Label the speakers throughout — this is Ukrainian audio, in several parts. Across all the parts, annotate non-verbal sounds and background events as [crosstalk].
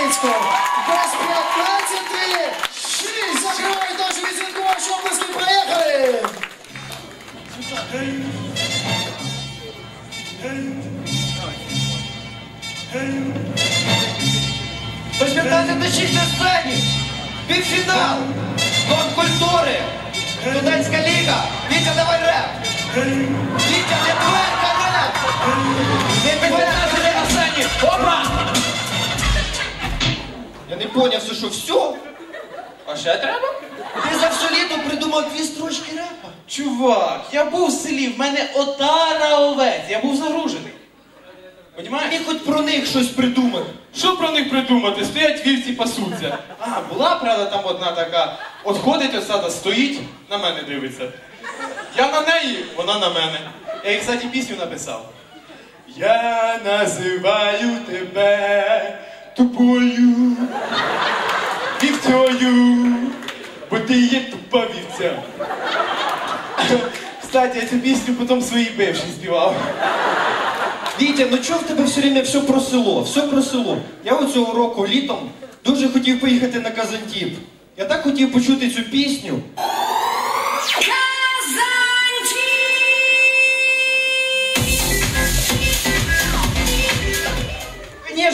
Speaker 1: Хмельницького. Без 15 6 закривають наші відсвяткувачі обласки. Поїхали!
Speaker 2: Без 15 на 6 на сцені. Півфінал. Дом культури. Студентська ліга. Вітя, давай реп. Вітя, не тверка реп. Не тверка Не поняв, це що, все?
Speaker 3: А ще треба?
Speaker 2: Ти за все літо придумав дві строчки репа.
Speaker 3: Чувак, я був в селі, в мене отара овець, я був загружений. Понімаєш?
Speaker 2: Міг хоч про них щось придумати.
Speaker 3: Що про них придумати? Стоять вівці пасуться. А, була, правда, там одна така. От ходить осада, стоїть, на мене дивиться. Я на неї, вона на мене. Я їй, кстати, пісню написав. Я називаю тебе тупою вівцею, бо ти є тупа вівця. Кстати, я цю пісню потім своїй бившій співав.
Speaker 2: Вітя, ну чого в тебе все время все про село? Все про село. Я оцього року літом дуже хотів поїхати на Казантіп. Я так хотів почути цю пісню.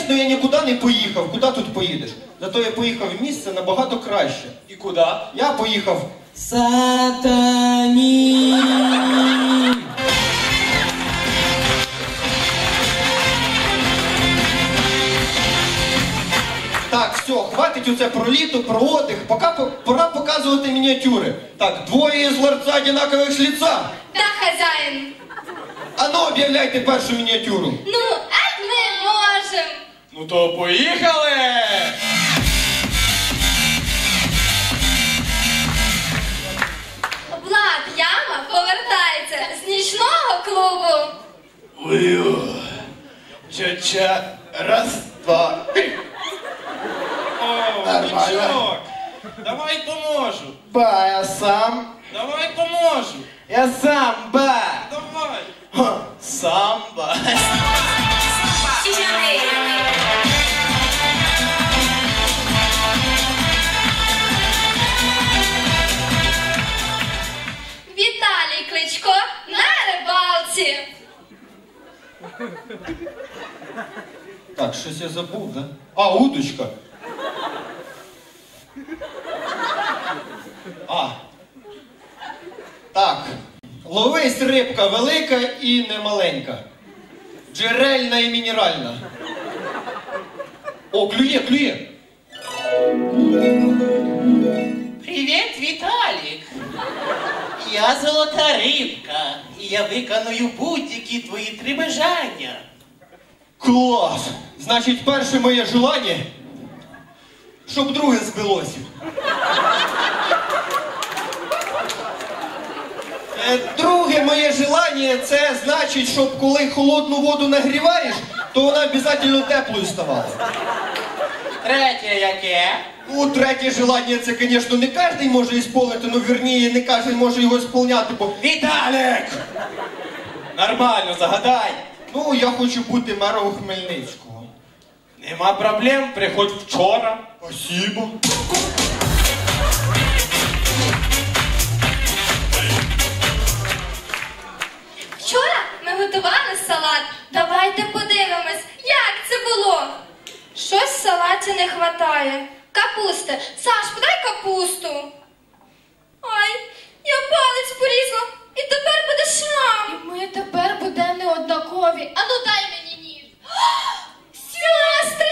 Speaker 2: Звісно, я нікуди не поїхав. Куди тут поїдеш? Зато я поїхав в місце набагато краще.
Speaker 3: І куди?
Speaker 2: Я поїхав Сатані. Так, все, хватить оце про літо, про отдих. Пока пора показувати мініатюри. Так, двоє з ларца одинакових з лица.
Speaker 4: Да, хазяїн.
Speaker 2: А ну, об'являйте першу мініатюру.
Speaker 4: Ну.
Speaker 3: Ну то поїхали!
Speaker 4: Влад Яма повертається з нічного клубу.
Speaker 3: Ую. Ча-ча. Раз, два. О,
Speaker 2: Нормально.
Speaker 3: нічок. Давай поможу.
Speaker 2: Ба, я сам.
Speaker 3: Давай поможу.
Speaker 2: Я сам, ба.
Speaker 3: Давай.
Speaker 2: Ха.
Speaker 3: Самба.
Speaker 2: Щось я забув, да? А, удочка. А. Так. Ловись рибка велика і немаленька. Джерельна і мінеральна. О, клює, клює.
Speaker 5: Привіт, Віталік! Я золота рибка, і я виконую будь-які твої три бажання.
Speaker 2: Клас! Значить, перше моє желання, щоб друге збилося. Е, Друге моє желання це значить, щоб коли холодну воду нагріваєш, то вона обов'язково теплою ставала.
Speaker 5: Третє яке?
Speaker 2: Ну, третє желання це, звісно, не кожен може ісполнити, ну вірніше, не кожен може його сповняти, бо
Speaker 3: Віталік! Нормально, загадай.
Speaker 2: Ну я хочу бути мером Хмельницького.
Speaker 3: Нема проблем, приходь вчора.
Speaker 2: Спасибо.
Speaker 4: Вчора ми готували салат. Давайте подивимось, як це було. Щось в салаті не хватає. Капусти. Саш, подай капусту. Ай, я палець порізала. І тепер буде шрам. І ми неоднакові. Ану дай мені ніж. [gasps] Сестри!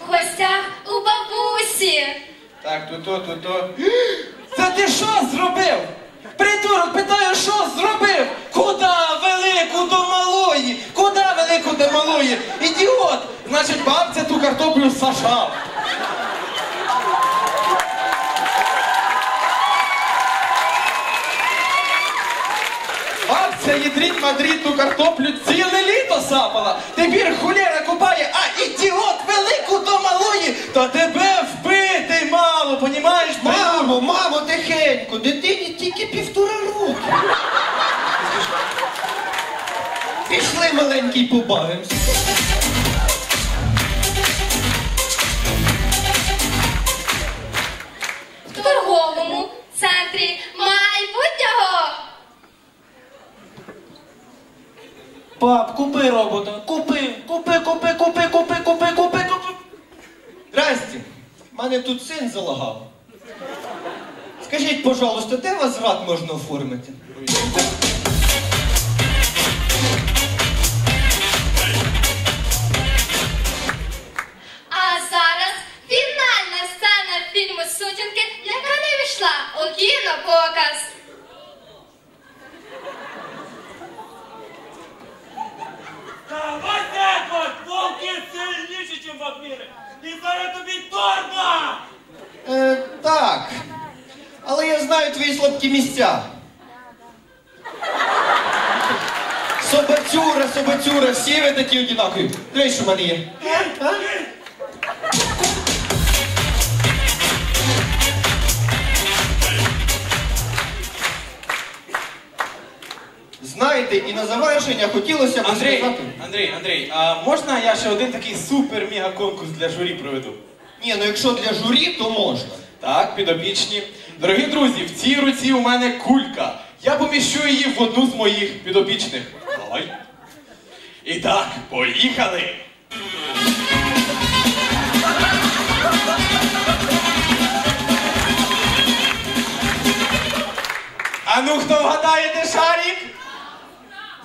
Speaker 4: В гостях у бабусі.
Speaker 3: Так, то-то, то-то. [gasps] Та ти що зробив? Придурок питає, що зробив? Куда велику до малої? Куда велику до малої? Ідіот! Значить, бабця ту картоплю сажав. Бабця їдріть мадрід ту картоплю ціле літо сапала. Тепер хулєра купає, а ідіот велику до малої, та тебе вбити мало, понімаєш?
Speaker 2: Мамо, мамо, тихенько, дитині тільки півтора року. Пішли маленький побавимось. Мене тут син залагав. Скажіть, пожалуйста, де вас рад можна оформити? Знаю твої слабкі місця. Собацюра, собацюра, всі ви такі одинакові. Дивись, що в мене є. А? Знаєте, і на завершення хотілося б
Speaker 3: Андрій,
Speaker 2: сказати.
Speaker 3: Андрій, Андрій, а можна я ще один такий супер-мега конкурс для журі проведу?
Speaker 2: Ні, ну якщо для журі, то можна.
Speaker 3: Так, підопічні. Дорогі друзі, в цій руці у мене кулька. Я поміщу її в одну з моїх підопічних. Давай. І так, поїхали. А ну хто вгадає, де шарик?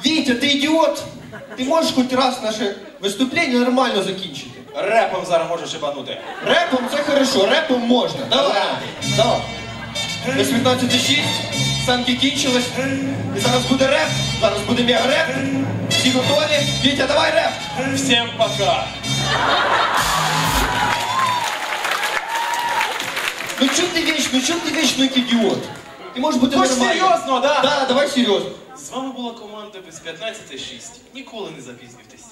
Speaker 2: Вітя, ти ідіот! Ти можеш хоч раз наше виступлення нормально закінчити.
Speaker 3: Репом зараз можу шибанути.
Speaker 2: Репом це хорошо, репом можна. Давай. Давай. До 15.06, санки кінчились. І зараз буде реп, зараз буде мега-реп. Всі готові? Вітя, давай реп!
Speaker 3: Всім пока.
Speaker 2: Ну чого ти вічно, чого ти вічно як ідіот? Ти можеш бути
Speaker 3: Хоч
Speaker 2: нормальним.
Speaker 3: серйозно, да?
Speaker 2: Да, давай серйозно.
Speaker 3: З вами була команда без 15.6. Ніколи не запізнюйтесь.